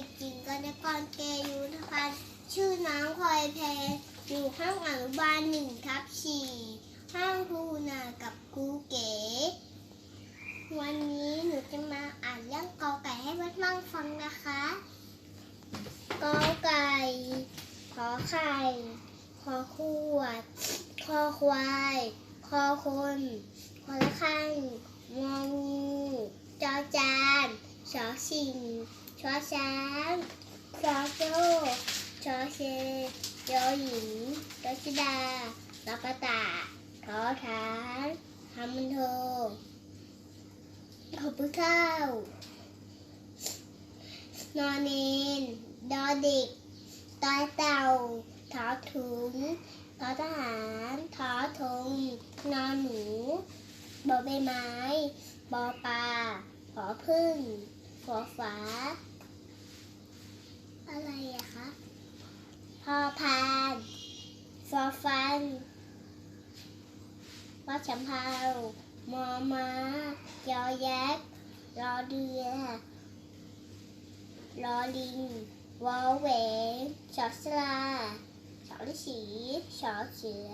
นกรเกยุทธพันธ์ชื่อน้องพลอยแพรอยู่ห้องอนุบาลหนึ่งทับสี่ห้องครูนากับครูเก๋ วันนี้หนูจะมาอ่านเรื่องกอไก่ให้เพื่อนๆฟังนะคะกอไก่ขอไข่ขอขวดคอควาย คอคนคอละข้างงองู ชอชิงชอช้างชอโจ้ชอเชยอหญิงยอชิดาลากระตาทอทานทำมันโทขอบคุณข้าวนอนเนนดอเด็กตอเต่าถอถุงทอทหารทอทงนอนหนูบอใบไม้ บอปลาขอพึ่ง ขอฝา อะไรอะคะพอพานฟอฟันวอชำเพามอมายอยักษ์รอเรือรอลิงวอแหวนชอสลาชอฤาษีชอเสือ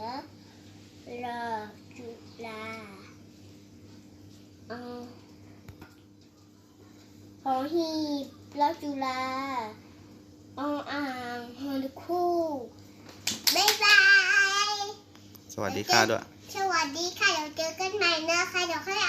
รอจุลาอ หอหีบรอจุลาออ่างฮอลคู่บ๊ายบาย สวัสดีค่ะด้วย สวัสดีค่ะ เดี๋ยวเจอกันใหม่นะคะเดี๋ยวค่อย